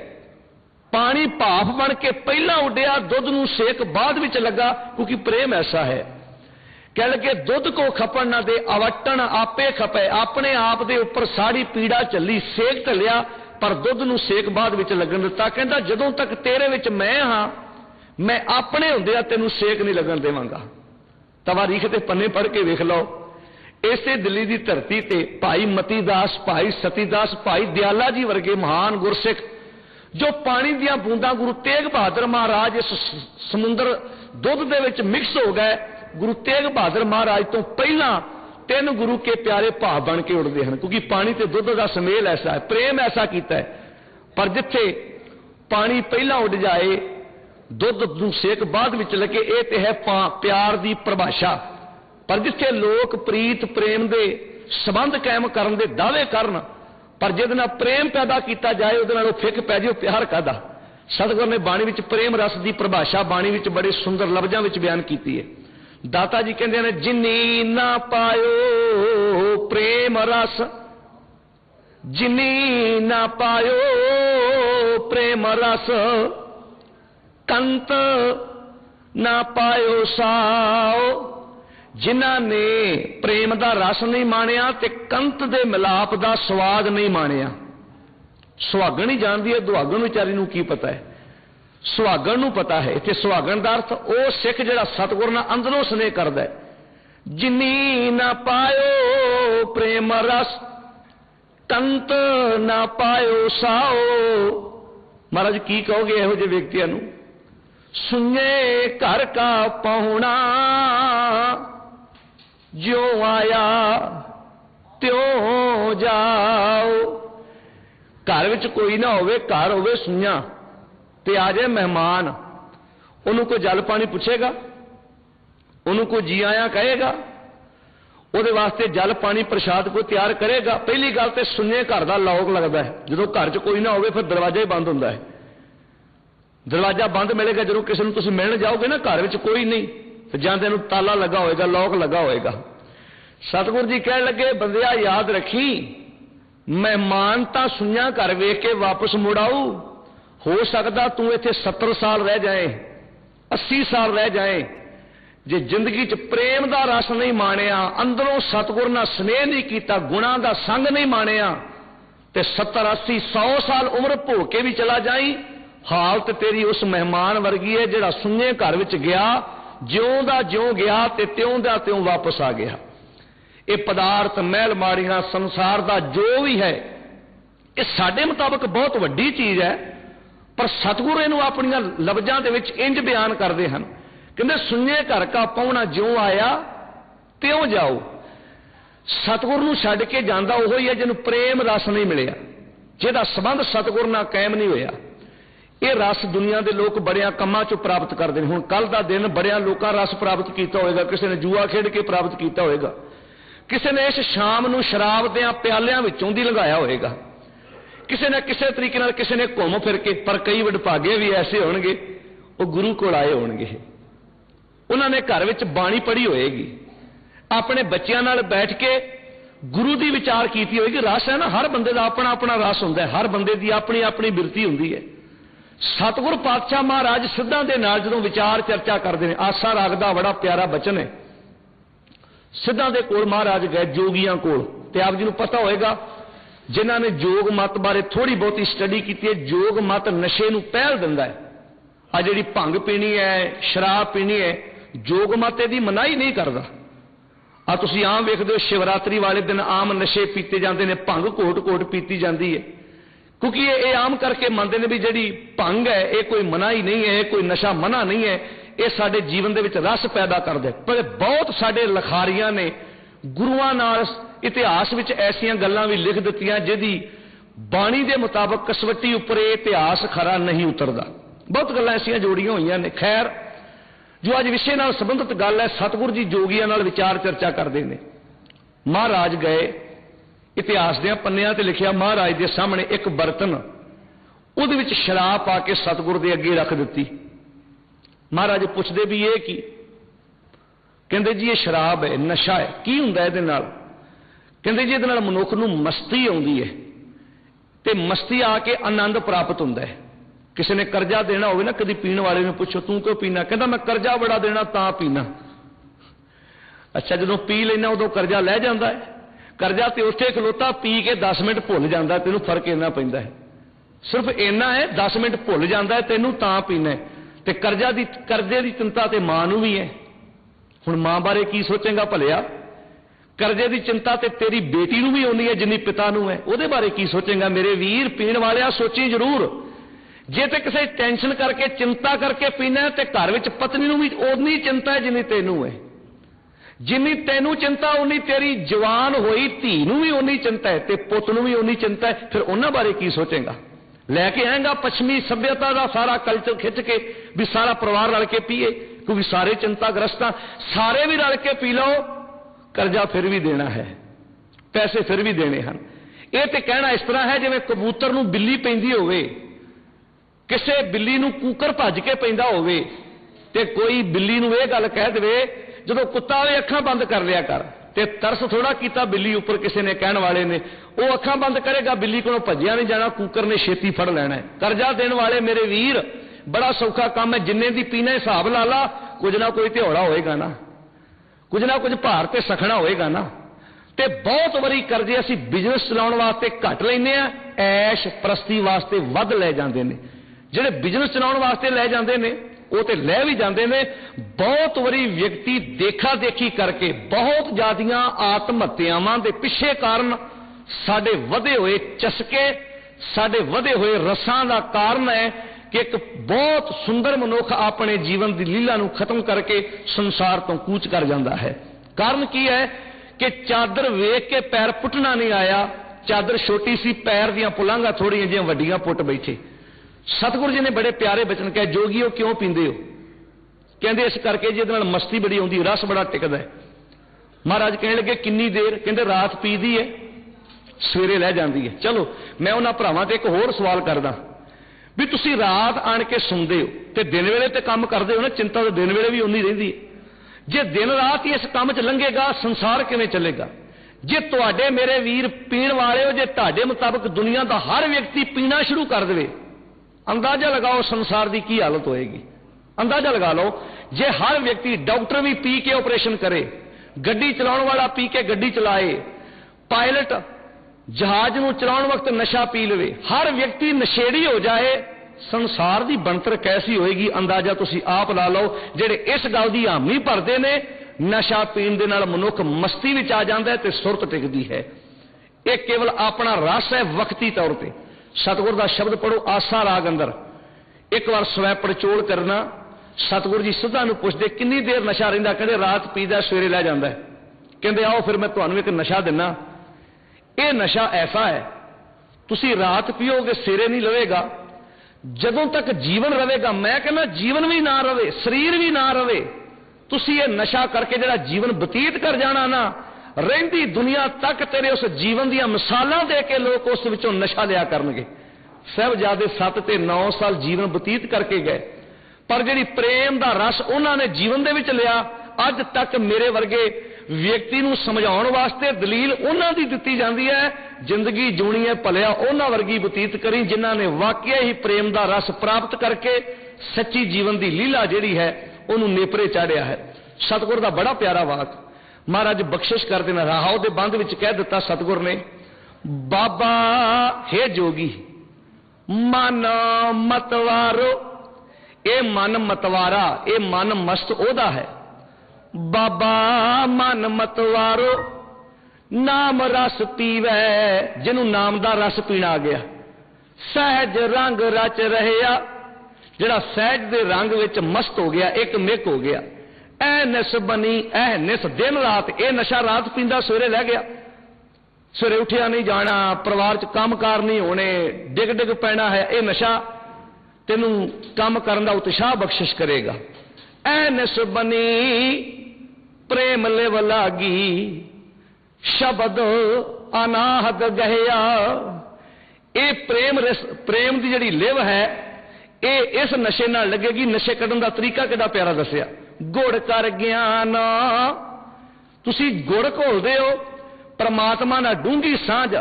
ਪਾਣੀ ਭਾਫ ਬਣ ਕੇ ਪਹਿਲਾਂ ਉੱਡਿਆ, ਦੁੱਧ ਨੂੰ ਸੇਕ ਬਾਅਦ ਵਿੱਚ ਲੱਗਾ, ਕਿਉਂਕਿ ਪ੍ਰੇਮ ਐਸਾ ਹੈ। ਕਹਿ ਲਗੇ, ਦੁੱਧ ਕੋ ਖਪਣ ਨਾ ਦੇ ਅਵਟਣ ਆਪੇ ਖਪੇ। ਆਪਣੇ ਆਪ ਦੇ ਉੱਪਰ ਸਾਰੀ ਪੀੜਾ ਚੱਲੀ ਸੇਕ ਢਲਿਆ ਪਰ ਦੁੱਧ ਨੂੰ ਸੇਕ ਬਾਅਦ ਵਿੱਚ ਲੱਗਣ ਦਿੱਤਾ। ਕਹਿੰਦਾ, ਜਦੋਂ ਤੱਕ ਤੇਰੇ ਵਿੱਚ ਮੈਂ ਹਾਂ, ਮੈਂ ਆਪਣੇ ਹੁੰਦੇ ਆ, ਤੈਨੂੰ ਸੇਕ ਨਹੀਂ ਲੱਗਣ ਦੇਵਾਂਗਾ। ਤਵਾਰੀਖ ਤੇ ਪੰਨੇ ਪੜ੍ਹ ਕੇ ਵੇਖ ਲਓ। ਇਸੇ ਦਿੱਲੀ ਦੀ ਧਰਤੀ ਤੇ ਭਾਈ ਮਤੀਦਾਸ, ਭਾਈ ਸਤੀਦਾਸ, ਭਾਈ ਦਿਆਲਾ ਜੀ ਵਰਗੇ ਮਹਾਨ ਗੁਰਸਿੱਖ ਜੋ ਪਾਣੀ ਦੀਆਂ ਬੂੰਦਾਂ ਗੁਰੂ ਤੇਗ ਬਹਾਦਰ ਮਹਾਰਾਜ ਇਸ ਸਮੁੰਦਰ ਦੁੱਧ ਦੇ ਵਿੱਚ ਮਿਕਸ ਹੋ ਗਏ, ਗੁਰੂ ਤੇਗ ਬਹਾਦਰ ਮਹਾਰਾਜ ਤੋਂ ਪਹਿਲਾਂ ਤਿੰਨ ਗੁਰੂ ਕੇ ਪਿਆਰੇ ਭਾਵ ਬਣ ਕੇ ਉੱਡਦੇ ਹਨ, ਕਿਉਂਕਿ ਪਾਣੀ ਤੇ ਦੁੱਧ ਦਾ ਸਮੇਲ ਐਸਾ ਹੈ, ਪ੍ਰੇਮ ਐਸਾ ਕੀਤਾ ਹੈ। ਪਰ ਜਿੱਥੇ ਪਾਣੀ ਪਹਿਲਾਂ ਉੱਡ ਜਾਏ, ਦੁੱਧ ਨੂੰ ਸੇਕ ਬਾਅਦ ਵਿੱਚ ਲੱਗੇ, ਇਹ ਤੇ ਹੈ ਪਾ- ਪਿਆਰ ਦੀ ਪਰਿਭਾਸ਼ਾ। ਪਰ ਜਿੱਥੇ ਲੋਕ ਪ੍ਰੀਤ, ਪ੍ਰੇਮ ਦੇ ਸਬੰਧ ਕਾਇਮ ਕਰਨ ਦੇ ਦਾਅਵੇ ਕਰਨ ਪਰ ਜਿਹਦੇ ਨਾਲ ਪ੍ਰੇਮ ਪੈਦਾ ਕੀਤਾ ਜਾਏ, ਉਹਦੇ ਨਾਲ ਉਹ ਫਿੱਕ ਪੈ ਜਾਏ, ਉਹ ਪਿਆਰ ਕਾਦਾ ਸਤਿਗੁਰ ਨੇ ਬਾਣੀ ਵਿੱਚ ਪ੍ਰੇਮ ਰਸ ਦੀ ਪਰਿਭਾਸ਼ਾ ਬਾਣੀ ਵਿੱਚ ਬੜੇ ਸੁੰਦਰ ਲਫ਼ਜ਼ਾਂ ਵਿੱਚ ਬਿਆਨ ਕੀਤੀ ਹੈ। ਦਾਤਾ ਜੀ ਕਹਿੰਦੇ ਨੇ, ਜਿਨੀ ਨਾ ਪਾਇਓ ਪ੍ਰੇਮ ਰਸ, ਜਿਨੀ ਨਾ ਪਾਇਓ ਪ੍ਰੇਮ ਰਸ, ਕੰਤ ਨਾ ਪਾਇਓ ਸਾਓ। ਜਿਨ੍ਹਾਂ ਨੇ ਪ੍ਰੇਮ ਦਾ ਰਸ ਨਹੀਂ ਮਾਣਿਆ ਤੇ ਕੰਤ ਦੇ ਮਿਲਾਪ ਦਾ ਸਵਾਦ ਨਹੀਂ ਮਾਣਿਆ। ਸੁਹਾਗਣ ਹੀ ਜਾਣਦੀ ਹੈ, ਦੁਹਾਗਣ ਵਿਚਾਰੀ ਨੂੰ ਕੀ ਪਤਾ ਹੈ? ਸੁਹਾਗਣ ਨੂੰ ਪਤਾ ਹੈ ਤੇ ਸੁਹਾਗਣ ਦਾ ਅਰਥ ਉਹ ਸਿੱਖ ਜਿਹੜਾ ਸਤਿਗੁਰ ਨਾਲ ਅੰਦਰੋਂ ਸਨੇਹ ਕਰਦਾ ਹੈ। ਜਿਨੀ ਨਾ ਪਾਇਓ ਪ੍ਰੇਮ ਰਸ, ਕੰਤ ਨਾ ਪਾਇਓ ਸਾਓ। ਮਹਾਰਾਜ, ਕੀ ਕਹੋਗੇ ਇਹੋ ਜਿਹੇ ਵਿਅਕਤੀਆਂ ਨੂੰ? ਸੁਨੇ ਘਰ ਕਾ ਪਹੁਣਾ ਜਿਉ ਆਇਆ, ਤਿਉ ਜਾਓ। ਘਰ ਵਿੱਚ ਕੋਈ ਨਾ ਹੋਵੇ, ਘਰ ਹੋਵੇ ਸੁਈਆਂ, ਤੇ ਆ ਜਾਏ ਮਹਿਮਾਨ। ਉਹਨੂੰ ਕੋਈ ਜਲ ਪਾਣੀ ਪੁੱਛੇਗਾ, ਉਹਨੂੰ ਕੋਈ ਜੀ ਆਇਆਂ ਕਹੇਗਾ, ਉਹਦੇ ਵਾਸਤੇ ਜਲ ਪਾਣੀ ਪ੍ਰਸ਼ਾਦ ਕੋਈ ਤਿਆਰ ਕਰੇਗਾ। ਪਹਿਲੀ ਗੱਲ ਤੇ ਸੁਨੇ ਘਰ ਦਾ ਲੋਕ ਲੱਗਦਾ ਹੈ। ਜਦੋਂ ਘਰ 'ਚ ਕੋਈ ਨਾ ਹੋਵੇ, ਫਿਰ ਦਰਵਾਜ਼ਾ ਹੀ ਬੰਦ ਹੁੰਦਾ ਹੈ। ਦਰਵਾਜ਼ਾ ਬੰਦ ਮਿਲੇਗਾ ਜਦੋਂ ਕਿਸੇ ਨੂੰ ਤੁਸੀਂ ਮਿਲਣ ਜਾਓਗੇ ਨਾ, ਘਰ ਵਿੱਚ ਕੋਈ ਨਹੀਂ। ਤੇ ਜਾਂਦੇ ਨੂੰ ਤਾਲਾ ਲੱਗਾ ਹੋਏਗਾ, ਲੋਕ ਲੱਗਾ ਹੋਏਗਾ। ਸਤਿਗੁਰੂ ਜੀ ਕਹਿਣ ਲੱਗੇ, ਬੰਦਿਆ, ਯਾਦ ਰੱਖੀ ਮਹਿਮਾਨ ਤਾਂ ਸੁਈਆਂ ਘਰ ਵੇਖ ਕੇ ਵਾਪਸ ਮੁੜ ਹੋ ਸਕਦਾ ਤੂੰ ਇੱਥੇ 70 ਸਾਲ ਰਹਿ ਜਾਏ 80 ਸਾਲ ਰਹਿ ਜਾਏ। ਜੇ ਜ਼ਿੰਦਗੀ 'ਚ ਪ੍ਰੇਮ ਦਾ ਰਸ ਨਹੀਂ ਮਾਣਿਆ, ਅੰਦਰੋਂ ਸਤਿਗੁਰ ਨਾਲ ਸਨੇਹ ਨਹੀਂ ਕੀਤਾ, ਗੁਣਾਂ ਦਾ ਸੰਗ ਨਹੀਂ ਮਾਣਿਆ, ਤੇ 70 80 100 ਸਾਲ ਉਮਰ ਭੋਗ ਕੇ ਵੀ ਚਲਾ ਜਾਈ, ਹਾਲਤ ਤੇਰੀ ਉਸ ਮਹਿਮਾਨ ਵਰਗੀ ਹੈ ਜਿਹੜਾ ਸੁੰਨੇ ਘਰ ਵਿੱਚ ਗਿਆ ਜਿਉਂ ਦਾ ਜਿਉਂ ਗਿਆ ਤੇ ਤਿਉਂ ਦਾ ਤਿਉਂ ਵਾਪਸ ਆ ਗਿਆ। ਇਹ ਪਦਾਰਥ ਮਹਿਲ ਮਾੜੀਆਂ ਸੰਸਾਰ ਦਾ ਜੋ ਵੀ ਹੈ, ਇਹ ਸਾਡੇ ਮੁਤਾਬਕ ਬਹੁਤ ਵੱਡੀ ਚੀਜ਼ ਹੈ, ਪਰ ਸਤਿਗੁਰੂ ਇਹਨੂੰ ਆਪਣੀਆਂ ਲਫ਼ਜ਼ਾਂ ਦੇ ਵਿੱਚ ਇੰਜ ਬਿਆਨ ਕਰਦੇ ਹਨ। ਕਹਿੰਦੇ ਸੁਣਿਏ ਘਰ ਕਾ ਪਾਉਣਾ ਜਿਉਂ ਆਇਆ, ਤਿਉਂ ਜਾਓ। ਸਤਿਗੁਰ ਨੂੰ ਛੱਡ ਕੇ ਜਾਂਦਾ ਉਹ ਹੀ ਹੈ ਜਿਹਨੂੰ ਪ੍ਰੇਮ ਰਸ ਨਹੀਂ ਮਿਲਿਆ, ਜਿਹਦਾ ਸੰਬੰਧ ਸਤਿਗੁਰ ਨਾਲ ਕਾਇਮ ਨਹੀਂ ਹੋਇਆ। ਇਹ ਰਸ ਦੁਨੀਆ ਦੇ ਲੋਕ ਬੜਿਆਂ ਕੰਮਾਂ ਚੋਂ ਪ੍ਰਾਪਤ ਕਰਦੇ ਨੇ। ਹੁਣ ਕੱਲ ਦਾ ਦਿਨ ਬੜਿਆਂ ਲੋਕਾਂ ਰਸ ਪ੍ਰਾਪਤ ਕੀਤਾ ਹੋਵੇਗਾ ਕਿਸੇ ਨੇ ਜੂਆ ਖੇਡ ਕੇ ਪ੍ਰਾਪਤ ਕੀਤਾ ਹੋਵੇਗਾ ਕਿਸੇ ਨੇ ਇਸ ਸ਼ਾਮ ਨੂੰ ਸ਼ਰਾਬ ਦੇ ਪਿਆਲਿਆਂ ਵਿੱਚੋਂ ਦੀ ਲੰਘਾਇਆ ਹੋਵੇਗਾ ਕਿਸੇ ਨਾ ਕਿਸੇ ਤਰੀਕੇ ਨਾਲ ਕਿਸੇ ਨੇ ਘੁੰਮ ਫਿਰ ਕੇ, ਪਰ ਕਈ ਵਡਭਾਗੇ ਵੀ ਐਸੇ ਹੋਣਗੇ, ਉਹ ਗੁਰੂ ਕੋਲ ਆਏ ਹੋਣਗੇ। ਉਹਨਾਂ ਨੇ ਘਰ ਵਿੱਚ ਬਾਣੀ ਪੜ੍ਹੀ ਹੋਏਗੀ। ਆਪਣੇ ਬੱਚਿਆਂ ਨਾਲ ਬੈਠ ਕੇ ਗੁਰੂ ਦੀ ਵਿਚਾਰ ਕੀਤੀ ਹੋਏਗੀ। ਰਸ ਹੈ ਨਾ, ਹਰ ਬੰਦੇ ਦਾ ਆਪਣਾ ਆਪਣਾ ਰਸ ਹੁੰਦਾ ਹੈ। ਹਰ ਬੰਦੇ ਦੀ ਆਪਣੀ ਆਪਣੀ ਬਿਰਤੀ ਹੁੰਦੀ ਹੈ। ਸਤਿਗੁਰ ਪਾਤਸ਼ਾਹ ਮਹਾਰਾਜ ਸਿੱਧਾਂ ਦੇ ਨਾਲ ਜਦੋਂ ਵਿਚਾਰ ਚਰਚਾ ਕਰਦੇ ਨੇ, ਆਸਾ ਰਾਗ ਦਾ ਬੜਾ ਪਿਆਰਾ ਬਚਨ ਹੈ। ਸਿੱਧਾਂ ਦੇ ਕੋਲ ਮਹਾਰਾਜ ਗਏ, ਜੋਗੀਆਂ ਕੋਲ। ਤੇ ਆਪ ਜੀ ਨੂੰ ਪਤਾ ਹੋਏਗਾ, ਜਿਨ੍ਹਾਂ ਨੇ ਜੋਗ ਮਤ ਬਾਰੇ ਥੋੜੀ ਬਹੁਤੀ ਸਟੱਡੀ ਕੀਤੀ ਹੈ, ਜੋਗ ਮਤ ਨਸ਼ੇ ਨੂੰ ਪਹਿਲ ਦਿੰਦਾ ਹੈ। ਆ ਜਿਹੜੀ ਭੰਗ ਪੀਣੀ ਹੈ, ਸ਼ਰਾਬ ਪੀਣੀ ਹੈ, ਜੋਗ ਮਾਤੇ ਇਹਦੀ ਮਨਾਹੀ ਨਹੀਂ ਕਰਦਾ। ਆ ਤੁਸੀਂ ਆਮ ਵੇਖਦੇ ਹੋ, ਸ਼ਿਵਰਾਤਰੀ ਵਾਲੇ ਦਿਨ ਆਮ ਨਸ਼ੇ ਪੀਤੇ ਜਾਂਦੇ ਨੇ, ਭੰਗ ਘੋਟ-ਘੋਟ ਪੀਤੀ ਜਾਂਦੀ ਹੈ। ਕਿਉਂਕਿ ਇਹ ਆਮ ਕਰਕੇ ਮੰਨਦੇ ਨੇ ਵੀ ਜਿਹੜੀ ਭੰਗ ਹੈ, ਇਹ ਕੋਈ ਮਨਾਹੀ ਨਹੀਂ ਹੈ, ਇਹ ਕੋਈ ਨਸ਼ਾ ਮਨਾ ਨਹੀਂ ਹੈ, ਇਹ ਸਾਡੇ ਜੀਵਨ ਦੇ ਵਿੱਚ ਰਸ ਪੈਦਾ ਕਰਦਾ ਪਰ ਬਹੁਤ ਸਾਡੇ ਲਖਾਰੀਆਂ ਨੇ ਗੁਰੂਆਂ ਨਾਲ ਇਤਿਹਾਸ ਵਿੱਚ ਐਸੀਆਂ ਗੱਲਾਂ ਵੀ ਲਿਖ ਦਿੱਤੀਆਂ ਜਿਹਦੀ ਬਾਣੀ ਦੇ ਮੁਤਾਬਕ ਕਸਵੱਟੀ ਉੱਪਰ ਇਹ ਇਤਿਹਾਸ ਖਰਾ ਨਹੀਂ ਉਤਰਦਾ। ਬਹੁਤ ਗੱਲਾਂ ਐਸੀਆਂ ਜੋੜੀਆਂ ਹੋਈਆਂ ਨੇ। ਖੈਰ, ਜੋ ਅੱਜ ਵਿਸ਼ੇ ਨਾਲ ਸੰਬੰਧਿਤ ਗੱਲ ਹੈ, ਸਤਿਗੁਰੂ ਜੀ ਜੋਗੀਆਂ ਨਾਲ ਵਿਚਾਰ ਚਰਚਾ ਕਰਦੇ ਨੇ। ਮਹਾਰਾਜ ਗਏ ਇਤਿਹਾਸ ਦੇ ਪੰਨਿਆਂ ਤੇ ਲਿਖਿਆ ਮਹਾਰਾਜ ਦੇ ਸਾਹਮਣੇ ਇੱਕ ਬਰਤਨ, ਉਹਦੇ ਵਿੱਚ ਸ਼ਰਾਬ ਪਾ ਕੇ ਸਤਿਗੁਰ ਦੇ ਅੱਗੇ ਰੱਖ ਦਿੱਤੀ। ਮਹਾਰਾਜ ਪੁੱਛਦੇ ਵੀ ਇਹ ਕੀ? ਕਹਿੰਦੇ ਜੀ ਇਹ ਸ਼ਰਾਬ ਹੈ, ਨਸ਼ਾ ਹੈ, ਕੀ ਹੁੰਦਾ ਇਹਦੇ ਨਾਲ? ਕਹਿੰਦੇ ਜੀ ਇਹਦੇ ਨਾਲ ਮਨੁੱਖ ਨੂੰ ਮਸਤੀ ਆਉਂਦੀ ਹੈ ਤੇ ਮਸਤੀ ਆ ਕੇ ਆਨੰਦ ਪ੍ਰਾਪਤ ਹੁੰਦਾ ਹੈ। ਕਿਸੇ ਨੇ ਕਰਜ਼ਾ ਦੇਣਾ ਹੋਵੇ ਨਾ, ਕਦੀ ਪੀਣ ਵਾਲੇ ਨੂੰ ਪੁੱਛੋ, ਤੂੰ ਕਿਉਂ ਪੀਣਾ ਕਹਿੰਦਾ, ਮੈਂ ਕਰਜ਼ਾ ਬੜਾ ਦੇਣਾ ਤਾਂ ਪੀਣਾ ਅੱਛਾ, ਜਦੋਂ ਪੀ ਲੈਣਾ ਉਦੋਂ ਕਰਜ਼ਾ ਲੈ ਜਾਂਦਾ ਹੈ। ਕਰਜ਼ਾ ਤੇ ਉੱਥੇ ਖਲੋਤਾ, ਪੀ ਕੇ 10 ਮਿੰਟ ਭੁੱਲ ਜਾਂਦਾ, ਤੈਨੂੰ ਫ਼ਰਕ ਇੰਨਾ ਪੈਂਦਾ ਹੈ। ਸਿਰਫ ਇੰਨਾ ਹੈ 10 ਮਿੰਟ ਭੁੱਲ ਜਾਂਦਾ ਹੈ, ਤੈਨੂੰ ਤਾਂ ਪੀਣਾ ਹੈ। ਤੇ ਕਰਜ਼ਾ ਦੀ, ਕਰਜ਼ੇ ਦੀ ਚਿੰਤਾ ਤੇ ਮਾਂ ਨੂੰ ਵੀ ਹੈ। ਹੁਣ ਮਾਂ ਬਾਰੇ ਕੀ ਸੋਚੇਗਾ ਭਲਿਆ? ਕਰਜ਼ੇ ਦੀ ਚਿੰਤਾ ਤੇ ਤੇਰੀ ਬੇਟੀ ਨੂੰ ਵੀ ਆਉਂਦੀ ਹੈ, ਜਿੰਨੀ ਪਿਤਾ ਨੂੰ ਹੈ। ਉਹਦੇ ਬਾਰੇ ਕੀ ਸੋਚੇਗਾ? ਮੇਰੇ ਵੀਰ, ਪੀਣ ਵਾਲਿਆ, ਸੋਚੀ ਜ਼ਰੂਰ। ਜੇ ਤੇ ਕਿਸੇ ਟੈਨਸ਼ਨ ਕਰਕੇ, ਚਿੰਤਾ ਕਰਕੇ ਪੀਣਾ ਹੈ, ਤੇ ਘਰ ਵਿੱਚ ਪਤਨੀ ਨੂੰ ਵੀ ਉਨੀ ਚਿੰਤਾ ਹੈ ਜਿੰਨੀ ਤੈਨੂੰ ਹੈ। ਜਿੰਨੀ ਤੈਨੂੰ ਚਿੰਤਾ, ਉਨੀ ਤੇਰੀ ਜਵਾਨ ਹੋਈ, ਧੀ ਨੂੰ ਵੀ ਉਨੀ ਚਿੰਤਾ ਹੈ ਤੇ ਪੁੱਤ ਨੂੰ ਵੀ ਉਨੀ ਚਿੰਤਾ ਹੈ। ਫਿਰ ਉਹਨਾਂ ਬਾਰੇ ਕੀ ਸੋਚੇਗਾ? ਲੈ ਕੇ ਆਏਗਾ ਪੱਛਮੀ ਸਭਿਅਤਾ ਦਾ ਸਾਰਾ ਕਲਚਰ ਖਿੱਚ ਕੇ ਵੀ ਸਾਰਾ ਪਰਿਵਾਰ ਰਲ ਕੇ ਪੀਏ, ਕਿਉਂਕਿ ਸਾਰੇ ਚਿੰਤਾਗ੍ਰਸਤਾਂ ਸਾਰੇ ਵੀ ਰਲ ਕੇ ਪੀ ਲਓ, ਕਰਜ਼ਾ ਫਿਰ ਵੀ ਦੇਣਾ ਹੈ, ਪੈਸੇ ਫਿਰ ਵੀ ਦੇਣੇ ਹਨ। ਇਹ ਤੇ ਕਹਿਣਾ ਇਸ ਤਰ੍ਹਾਂ ਹੈ ਜਿਵੇਂ ਕਬੂਤਰ ਨੂੰ ਬਿੱਲੀ ਪੈਂਦੀ ਹੋਵੇ, ਕਿਸੇ ਬਿੱਲੀ ਨੂੰ ਕੂਕਰ ਭੱਜ ਕੇ ਪੈਂਦਾ ਹੋਵੇ, ਤੇ ਕੋਈ ਬਿੱਲੀ ਨੂੰ ਇਹ ਗੱਲ ਕਹਿ ਦੇਵੇ ਜਦੋਂ ਕੁੱਤਾ ਆਵੇ ਅੱਖਾਂ ਬੰਦ ਕਰ ਲਿਆ ਕਰ, ਤੇ ਤਰਸ ਥੋੜਾ ਕੀਤਾ ਬਿੱਲੀ ਉੱਪਰ ਕਿਸੇ ਨੇ ਕਹਿਣ ਵਾਲੇ ਨੇ, ਉਹ ਅੱਖਾਂ ਬੰਦ ਕਰੇਗਾ, ਬਿੱਲੀ ਕੋਲੋਂ ਭੱਜਿਆ ਨਹੀਂ ਜਾਣਾ, ਕੂਕਰ ਨੇ ਛੇਤੀ ਫੜ ਲੈਣਾ ਹੈ। ਕਰਜ਼ਾ ਦੇਣ ਵਾਲੇ ਮੇਰੇ ਵੀਰ, ਬੜਾ ਸੌਖਾ ਕੰਮ ਹੈ, ਜਿੰਨੇ ਦੀ ਪੀਣਾ ਹਿਸਾਬ ਲਾ ਲਾ, ਕੁਝ ਨਾ ਕੋਈ ਝੋਲਾ ਹੋਏਗਾ ਨਾ। ਕੁਝ ਨਾ ਕੁਝ ਭਾਰ ਤੇ ਸਖਣਾ ਹੋਏਗਾ ਨਾ। ਤੇ ਬਹੁਤ ਵਾਰੀ ਕਰਜ਼ੇ ਅਸੀਂ ਬਿਜ਼ਨਸ ਚਲਾਉਣ ਵਾਸਤੇ ਘੱਟ ਲੈਂਦੇ ਆ ਐਸ਼ ਪ੍ਰਸਤੀ ਵਾਸਤੇ ਵੱਧ ਲੈ ਜਾਂਦੇ ਨੇ। ਜਿਹੜੇ ਬਿਜ਼ਨਸ ਚਲਾਉਣ ਵਾਸਤੇ ਲੈ ਜਾਂਦੇ ਨੇ ਉਹ ਤੇ ਲੈ ਵੀ ਜਾਂਦੇ ਨੇ। ਬਹੁਤ ਵਾਰੀ ਵਿਅਕਤੀ ਦੇਖਾ ਦੇਖੀ ਕਰਕੇ ਬਹੁਤ ਜ਼ਿਆਦੀਆਂ ਆਤਮ ਹੱਤਿਆਵਾਂ ਦੇ ਪਿੱਛੇ ਕਾਰਨ ਸਾਡੇ ਵਧੇ ਹੋਏ ਚਸਕੇ, ਸਾਡੇ ਵਧੇ ਹੋਏ ਰਸਾਂ ਦਾ ਕਾਰਨ ਹੈ ਕਿ ਇੱਕ ਬਹੁਤ ਸੁੰਦਰ ਮਨੁੱਖ ਆਪਣੇ ਜੀਵਨ ਦੀ ਲੀਲਾ ਨੂੰ ਖਤਮ ਕਰਕੇ ਸੰਸਾਰ ਤੋਂ ਕੂਚ ਕਰ ਜਾਂਦਾ ਹੈ। ਕਾਰਨ ਕੀ ਹੈ ਕਿ ਚਾਦਰ ਵੇਖ ਕੇ ਪੈਰ ਪੁੱਟਣਾ ਨਹੀਂ ਆਇਆ। ਚਾਦਰ ਛੋਟੀ ਸੀ, ਪੈਰ ਦੀਆਂ ਪੁਲਾਂਘਾਂ ਥੋੜੀਆਂ ਜਿਹੀਆਂ ਵੱਡੀਆਂ ਪੁੱਟ ਬੈਠੇ। ਸਤਿਗੁਰੂ ਜੀ ਨੇ ਬੜੇ ਪਿਆਰੇ ਬਚਨ ਕਹੇ ਜੋਗੀਓ ਕਿਉਂ ਪੀਂਦੇ ਹੋ? ਕਹਿੰਦੇ, ਇਸ ਕਰਕੇ ਜਿਹਦੇ ਨਾਲ ਮਸਤੀ ਬੜੀ ਆਉਂਦੀ, ਰਸ ਬੜਾ ਟਿਕਦਾ ਹੈ। ਮਹਾਰਾਜ ਕਹਿਣ ਲੱਗੇ, ਕਿੰਨੀ ਦੇਰ? ਕਹਿੰਦੇ, ਰਾਤ ਪੀਦੀ ਹੈ ਸਵੇਰੇ ਲੈ ਜਾਂਦੀ ਹੈ ਚਲੋ, ਮੈਂ ਉਹਨਾਂ ਭਰਾਵਾਂ ਤੇ ਇੱਕ ਹੋਰ ਸਵਾਲ ਕਰਦਾ, ਵੀ ਤੁਸੀਂ ਰਾਤ ਆਣ ਕੇ ਸੁਣਦੇ ਹੋ ਤੇ ਦਿਨ ਵੇਲੇ ਤੇ ਕੰਮ ਕਰਦੇ ਹੋ ਨਾ, ਚਿੰਤਾ ਤਾਂ ਦਿਨ ਵੇਲੇ ਵੀ ਉਨੀ ਰਹਿੰਦੀ ਹੈ ਜੇ ਦਿਨ ਰਾਤ ਹੀ ਇਸ ਕੰਮ 'ਚ ਲੰਘੇਗਾ, ਸੰਸਾਰ ਕਿਵੇਂ ਚੱਲੇਗਾ? ਜੇ ਤੁਹਾਡੇ ਮੇਰੇ ਵੀਰ ਪੀਣ ਵਾਲੇ ਹੋ, ਜੇ ਤੁਹਾਡੇ ਮੁਤਾਬਕ ਦੁਨੀਆ ਦਾ ਹਰ ਵਿਅਕਤੀ ਪੀਣਾ ਸ਼ੁਰੂ ਕਰ ਦੇਵੇ ਅੰਦਾਜ਼ਾ ਲਗਾਓ ਸੰਸਾਰ ਦੀ ਕੀ ਹਾਲਤ ਹੋਏਗੀ। ਅੰਦਾਜ਼ਾ ਲਗਾ ਲਓ, ਜੇ ਹਰ ਵਿਅਕਤੀ ਡਾਕਟਰ ਵੀ ਪੀ ਕੇ ਆਪਰੇਸ਼ਨ ਕਰੇ, ਗੱਡੀ ਚਲਾਉਣ ਵਾਲਾ ਪੀ ਕੇ ਗੱਡੀ ਚਲਾਏ, ਪਾਇਲਟ ਜਹਾਜ਼ ਨੂੰ ਚਲਾਉਣ ਵਕਤ ਨਸ਼ਾ ਪੀ ਲਵੇ, ਹਰ ਵਿਅਕਤੀ ਨਸ਼ੇੜੀ ਹੋ ਜਾਏ, ਸੰਸਾਰ ਦੀ ਬਣਤਰ ਕੈਸੀ ਹੋਏਗੀ, ਅੰਦਾਜ਼ਾ ਤੁਸੀਂ ਆਪ ਲਾ ਲਓ, ਜਿਹੜੇ ਇਸ ਗੱਲ ਦੀ ਹਾਮੀ ਭਰਦੇ ਨੇ, ਨਸ਼ਾ ਪੀਣ ਦੇ ਨਾਲ ਮਨੁੱਖ ਮਸਤੀ ਵਿੱਚ ਆ ਜਾਂਦਾ ਹੈ ਤੇ ਸੁਰਤ ਟਿਕਦੀ ਹੈ। ਇਹ ਕੇਵਲ ਆਪਣਾ ਰਸ ਹੈ ਵਕਤੀ ਤੌਰ ਤੇ। ਸਤਿਗੁਰ ਦਾ ਸ਼ਬਦ ਪੜੋ ਆਸਾ ਰਾਗ ਅੰਦਰ। ਇੱਕ ਵਾਰ ਸਵੈ ਪੜਚੋਲ ਕਰਨਾ, ਸਤਿਗੁਰ ਜੀ ਸਿੱਧਾ ਨੂੰ ਪੁੱਛਦੇ, ਕਿੰਨੀ ਦੇਰ ਨਸ਼ਾ ਰਹਿੰਦਾ? ਕਹਿੰਦੇ, ਰਾਤ ਪੀਦਾ, ਸਵੇਰੇ ਲੈ ਜਾਂਦਾ ਕਹਿੰਦੇ, ਆਓ ਫਿਰ ਮੈਂ ਤੁਹਾਨੂੰ ਇੱਕ ਨਸ਼ਾ ਦਿੰਨਾ। ਇਹ ਨਸ਼ਾ ਐਸਾ ਹੈ, ਤੁਸੀਂ ਰਾਤ ਪੀਓਗੇ, ਸਵੇਰੇ ਨਹੀਂ ਲਵੇਗਾ। ਜਦੋਂ ਤੱਕ ਜੀਵਨ ਰਹੇਗਾ ਮੈਂ ਕਹਿੰਦਾ, ਜੀਵਨ ਵੀ ਨਾ ਰਵੇ, ਸਰੀਰ ਵੀ ਨਾ ਰਵੇ, ਤੁਸੀਂ ਇਹ ਨਸ਼ਾ ਕਰਕੇ ਜਿਹੜਾ ਜੀਵਨ ਬਤੀਤ ਕਰ ਜਾਣਾ ਨਾ ਰਹਿੰਦੀ ਦੁਨੀਆ ਤੱਕ ਤੇਰੇ ਉਸ ਜੀਵਨ ਦੀਆਂ ਮਿਸਾਲਾਂ ਦੇ ਕੇ ਲੋਕ ਉਸ ਵਿੱਚੋਂ ਨਸ਼ਾ ਲਿਆ ਕਰਨਗੇ। ਸਾਹਿਬਜ਼ਾਦੇ 7 ਤੇ 9 ਸਾਲ ਜੀਵਨ ਬਤੀਤ ਕਰਕੇ ਗਏ। ਪਰ ਜਿਹੜੀ ਪ੍ਰੇਮ ਦਾ ਰਸ ਉਹਨਾਂ ਨੇ ਜੀਵਨ ਦੇ ਵਿੱਚ ਲਿਆ, ਅੱਜ ਤੱਕ ਮੇਰੇ ਵਰਗੇ ਵਿਅਕਤੀ ਨੂੰ ਸਮਝਾਉਣ ਵਾਸਤੇ ਦਲੀਲ ਉਹਨਾਂ ਦੀ ਦਿੱਤੀ ਜਾਂਦੀ ਹੈ। ਜ਼ਿੰਦਗੀ ਜੂਣੀ ਹੈ, ਭਲਿਆ ਉਹਨਾਂ ਵਰਗੀ ਬਤੀਤ ਕਰੀ ਜਿਨ੍ਹਾਂ ਨੇ ਵਾਕਿਆ ਹੀ ਪ੍ਰੇਮ ਦਾ ਰਸ ਪ੍ਰਾਪਤ ਕਰਕੇ ਸੱਚੀ ਜੀਵਨ ਦੀ ਲੀਲਾ ਜਿਹੜੀ ਹੈ, ਉਹਨੂੰ ਨੇਪਰੇ ਚਾੜਿਆ ਹੈ। ਸਤਿਗੁਰ ਦਾ ਬੜਾ ਪਿਆਰਾ ਵਾਕ। ਮਹਾਰਾਜ ਬਖਸ਼ਿਸ਼ ਕਰਦੇ ਨੇ ਰਾਹੋਂ ਦੇ ਬੰਦ ਵਿੱਚ ਕਹਿ ਦਿੱਤਾ ਸਤਿਗੁਰ ਨੇ, ਬਾਬਾ, ਹੈ ਜੋਗੀ, ਮਨ ਮਤਵਾਰੋ, ਇਹ ਮਨ ਮਤਵਾਰਾ, ਇਹ ਮਨ ਮਸਤ ਉਹਦਾ ਹੈ। ਬਾਬਾ, ਮਨ ਮਤਵਾਰੋ, ਨਾਮ ਰਸ ਪੀਵੈ, ਜਿਹਨੂੰ ਨਾਮ ਦਾ ਰਸ ਪੀਣਾ ਆ ਗਿਆ। ਸਹਿਜ ਰੰਗ ਰਚ ਰਹਿਆ, ਜਿਹੜਾ ਸਹਿਜ ਦੇ ਰੰਗ ਵਿੱਚ ਮਸਤ ਹੋ ਗਿਆ, ਇੱਕ ਮਿਕ ਹੋ ਗਿਆ। ਐ ਨਿਸ ਬਣੀ, ਐ ਨਿਸ ਦਿਨ ਰਾਤ, ਇਹ ਨਸ਼ਾ ਰਾਤ ਪੀਂਦਾ, ਸਵੇਰੇ ਲੈ ਗਿਆ। ਸਵੇਰੇ ਉੱਠਿਆ ਨਹੀਂ ਜਾਣਾ, ਪਰਿਵਾਰ 'ਚ ਕੰਮਕਾਰ ਨਹੀਂ ਹੋਣੇ, ਡਿਗ ਡਿਗ ਪੈਣਾ ਹੈ, ਇਹ ਨਸ਼ਾ ਤੈਨੂੰ ਕੰਮ ਕਰਨ ਦਾ ਉਤਸ਼ਾਹ ਬਖਸ਼ਿਸ਼ ਕਰੇਗਾ। ਐ ਨਿਸ ਬਣੀ, ਪ੍ਰੇਮ ਲਿਵ ਲਾਗੀ, ਸ਼ਬਦ ਅਨਾਹਦ ਗਹਿਆ। ਇਹ ਪ੍ਰੇਮ ਰਸ, ਪ੍ਰੇਮ ਦੀ ਜਿਹੜੀ ਲਿਵ ਹੈ, ਇਹ ਇਸ ਨਸ਼ੇ ਨਾਲ ਲੱਗੇਗੀ, ਨਸ਼ੇ ਕੱਢਣ ਦਾ ਤਰੀਕਾ ਕਿੱਡਾ ਪਿਆਰਾ ਦੱਸਿਆ? ਗੁੜ ਕਰ ਗਿਆਨ। ਤੁਸੀਂ ਗੁੜ ਘੋਲਦੇ ਹੋ, ਪਰਮਾਤਮਾ ਨਾਲ ਡੂੰਗੀ ਸਾਂਝ,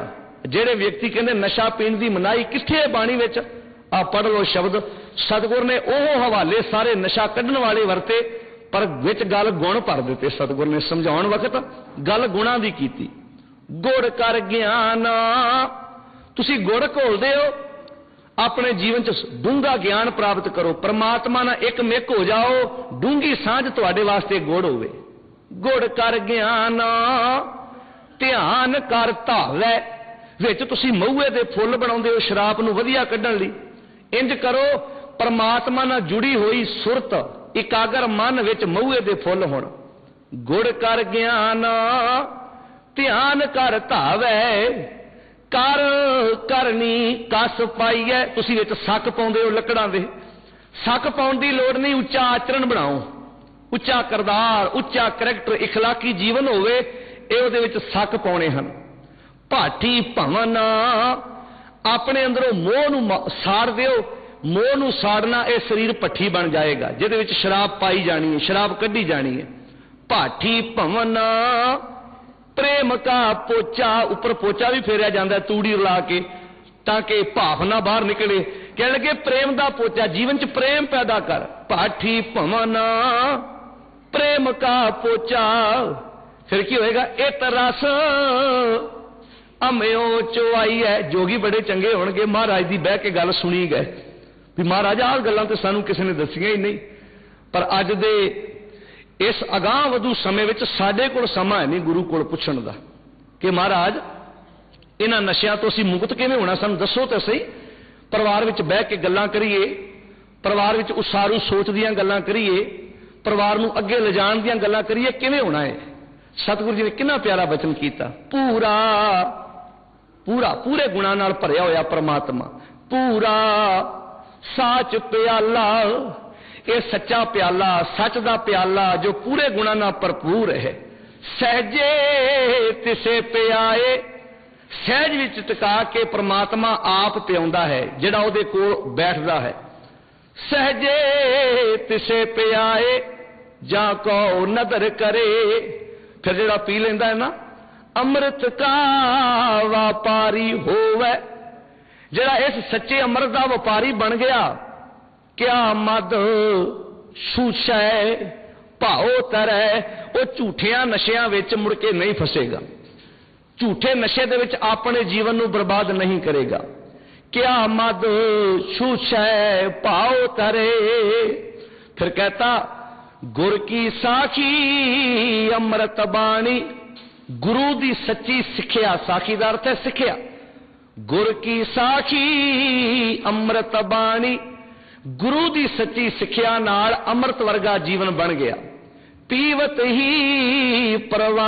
ਜਿਹੜੇ ਵਿਅਕਤੀ ਕਹਿੰਦੇ ਨਸ਼ਾ ਪੀਣ ਦੀ ਮਨਾਈ ਕਿੱਥੇ ਹੈ ਬਾਣੀ ਵਿੱਚ? ਆ ਪੜ੍ਹ ਲਓ ਸ਼ਬਦ। ਸਤਿਗੁਰ ਨੇ ਉਹ ਹਵਾਲੇ ਸਾਰੇ ਨਸ਼ਾ ਕੱਢਣ ਵਾਲੇ ਵਰਤੇ, ਪਰ ਵਿੱਚ ਗੱਲ ਗੁਣ ਭਰ ਦਿੱਤੇ। ਸਤਿਗੁਰ ਨੇ ਸਮਝਾਉਣ ਵਕਤ ਗੱਲ ਗੁਣਾਂ ਦੀ ਕੀਤੀ। ਗੁੜ ਕਰ ਗਿਆਨ। ਤੁਸੀਂ ਗੁੜ ਘੋਲਦੇ ਹੋ ਆਪਣੇ ਜੀਵਨ ਚ ਡੂੰਘਾ ਗਿਆਨ ਪ੍ਰਾਪਤ ਕਰੋ, ਪਰਮਾਤਮਾ ਨਾਲ ਇੱਕ ਮਿੱਕ ਹੋ ਜਾਓ ਡੂੰਗੀ ਸਾਂਝ ਤੁਹਾਡੇ ਵਾਸਤੇ ਗੁੜ ਹੋਵੇ। ਗੁੜ ਕਰ ਗਿਆਨ, ਧਿਆਨ ਕਰ ਧਾਵੈ। ਵਿੱਚ ਤੁਸੀਂ ਮਹੂਏ ਦੇ ਫੁੱਲ ਬਣਾਉਂਦੇ ਹੋ, ਸ਼ਰਾਪ ਨੂੰ ਵਧੀਆ ਕੱਢਣ ਲਈ। ਇੰਜ ਕਰੋ, ਪਰਮਾਤਮਾ ਨਾਲ ਜੁੜੀ ਹੋਈ ਸੁਰਤ, ਇਕਾਗਰ ਮਨ ਵਿੱਚ ਮਹੂਏ ਦੇ ਫੁੱਲ ਹੋਣ। ਗੁੜ ਕਰ ਗਿਆਨ, ਧਿਆਨ ਕਰ ਧਾਵੈ। ਕਰ ਕਰਨੀ ਕਸ ਪਾਈਐ ਤੁਸੀਂ ਵਿੱਚ ਸੱਕ ਪਾਉਂਦੇ ਹੋ ਲੱਕੜਾਂ ਦੇ ਸੱਕ ਪਾਉਣ ਦੀ ਲੋੜ ਨਹੀਂ ਉੱਚਾ ਆਚਰਣ ਬਣਾਓ ਉੱਚਾ ਕਰਦਾਰ ਉੱਚਾ ਕਰੈਕਟਰ اخلاقی ਜੀਵਨ ਹੋਵੇ ਇਹ ਉਹਦੇ ਵਿੱਚ ਸੱਕ ਪਾਉਣੇ ਹਨ ਭਾਠੀ ਭਵਨ ਆਪਣੇ ਅੰਦਰੋਂ ਮੋਹ ਨੂੰ ਮ- ਸਾੜ ਦਿਓ ਮੋਹ ਨੂੰ ਸਾੜਨਾ ਇਹ ਸਰੀਰ ਭੱਠੀ ਬਣ ਜਾਏਗਾ ਜਿਹਦੇ ਵਿੱਚ ਸ਼ਰਾਬ ਪਾਈ ਜਾਣੀ ਹੈ ਸ਼ਰਾਬ ਕੱਢੀ ਜਾਣੀ ਹੈ ਭਾਠੀ ਭਵਨ ਪ੍ਰੇਮ ਕਾ ਪੋਚਾ ਉੱਪਰ ਪੋਚਾ ਵੀ ਫੇਰਿਆ ਜਾਂਦਾ ਤੂੜੀ ਰਲਾ ਕੇ, ਤਾਂ ਕਿ ਭਾਫ ਨਾ ਬਾਹਰ ਨਿਕਲੇ। ਕਹਿਣ ਲੱਗੇ, ਪ੍ਰੇਮ ਦਾ ਪੋਚਾ, ਜੀਵਨ ਚ ਪ੍ਰੇਮ ਪੈਦਾ ਕਰ। ਪਾਠੀ ਭਵਨ ਪ੍ਰੇਮ ਕਾ ਪੋਚਾ। ਫਿਰ ਕੀ ਹੋਏਗਾ? ਇਹ ਰਸ ਅਮਿਓ ਚੁਆਈ ਹੈ। ਜੋਗੀ ਬੜੇ ਚੰਗੇ ਹੋਣਗੇ। ਮਹਾਰਾਜ ਦੀ ਬਹਿ ਕੇ ਗੱਲ ਸੁਣੀ ਗਏ। ਵੀ ਮਹਾਰਾਜ, ਆਹ ਗੱਲਾਂ ਤੇ ਸਾਨੂੰ ਕਿਸੇ ਨੇ ਦੱਸੀਆਂ ਹੀ ਨਹੀਂ। ਪਰ ਅੱਜ ਦੇ ਇਸ ਅਗਾਹ ਵਧੂ ਸਮੇਂ ਵਿੱਚ ਸਾਡੇ ਕੋਲ ਸਮਾਂ ਹੈ ਨਹੀਂ ਗੁਰੂ ਕੋਲ ਪੁੱਛਣ ਦਾ। ਕਿ ਮਹਾਰਾਜ, ਇਹਨਾਂ ਨਸ਼ਿਆਂ ਤੋਂ ਅਸੀਂ ਮੁਕਤ ਕਿਵੇਂ ਹੋਣਾ ਸਾਨੂੰ ਦੱਸੋ ਤਾਂ ਸਹੀ। ਪਰਿਵਾਰ ਵਿੱਚ ਬਹਿ ਕੇ ਗੱਲਾਂ ਕਰੀਏ, ਪਰਿਵਾਰ ਵਿੱਚ ਉਸਾਰੂ ਸੋਚ ਦੀਆਂ ਗੱਲਾਂ ਕਰੀਏ, ਪਰਿਵਾਰ ਨੂੰ ਅੱਗੇ ਲਿਜਾਣ ਦੀਆਂ ਗੱਲਾਂ ਕਰੀਏ, ਕਿਵੇਂ ਹੋਣਾ ਹੈ? ਸਤਿਗੁਰੂ ਜੀ ਨੇ ਕਿੰਨਾ ਪਿਆਰਾ ਬਚਨ ਕੀਤਾ। ਪੂਰਾ ਪੂਰਾ, ਪੂਰੇ ਗੁਣਾਂ ਨਾਲ ਭਰਿਆ ਹੋਇਆ ਪ੍ਰਮਾਤਮਾ। ਪੂਰਾ, ਸਾਚ ਪਿਆਲਾ। ਇਹ ਸੱਚਾ ਪਿਆਲਾ, ਸੱਚ ਦਾ ਪਿਆਲਾ ਜੋ ਪੂਰੇ ਗੁਣਾਂ ਨਾਲ ਭਰਪੂਰ ਹੈ। ਸਹਜੇ ਤਿਸੇ ਪਿਆਏ, ਸਹਿਜ ਵਿੱਚ ਟਿਕਾ ਕੇ ਪ੍ਰਮਾਤਮਾ ਆਪ ਪਿਆਉਂਦਾ ਹੈ, ਜਿਹੜਾ ਉਹਦੇ ਕੋਲ ਬੈਠਦਾ ਹੈ। ਸਹਜੇ ਤਿਸੇ ਪਿਆਏ, ਜਾਂ ਕੋ ਨਦਰ ਕਰੇ, ਫਿਰ ਜਿਹੜਾ ਪੀ ਲੈਂਦਾ ਹੈ ਨਾ, ਅੰਮ੍ਰਿਤ ਕਾ ਵਪਾਰੀ ਹੋਵੇ। ਜਿਹੜਾ ਇਸ ਸੱਚੇ ਅੰਮ੍ਰਿਤ ਦਾ ਵਪਾਰੀ ਬਣ ਗਿਆ ਕਿਆ ਮਦ ਸੂਸ਼ੈ ਭਾਉ ਤਰੈ, ਉਹ ਝੂਠਿਆਂ ਨਸ਼ਿਆਂ ਵਿੱਚ ਮੁੜ ਕੇ ਨਹੀਂ ਫਸੇਗਾ। ਝੂਠੇ ਨਸ਼ੇ ਦੇ ਵਿੱਚ ਆਪਣੇ ਜੀਵਨ ਨੂੰ ਬਰਬਾਦ ਨਹੀਂ ਕਰੇਗਾ। ਕਿਆ ਮਦ ਸੂਸ਼ੈ ਭਾਉ ਤਰੇ। ਫਿਰ ਕਹਤਾ, ਗੁਰ ਕੀ ਸਾਖੀ, ਅੰਮ੍ਰਿਤ ਬਾਣੀ, ਗੁਰੂ ਦੀ ਸੱਚੀ ਸਿੱਖਿਆ ਸਾਖੀ ਦਾ ਅਰਥ ਹੈ ਸਿੱਖਿਆ। ਗੁਰ ਕੀ ਸਾਖੀ, ਅੰਮ੍ਰਿਤ ਬਾਣੀ ਗੁਰੂ ਦੀ ਸੱਚੀ ਸਿੱਖਿਆ ਨਾਲ ਅੰਮ੍ਰਿਤ ਵਰਗਾ ਜੀਵਨ ਬਣ ਗਿਆ। ਪੀਵਤ ਹੀ ਪਰਵਾ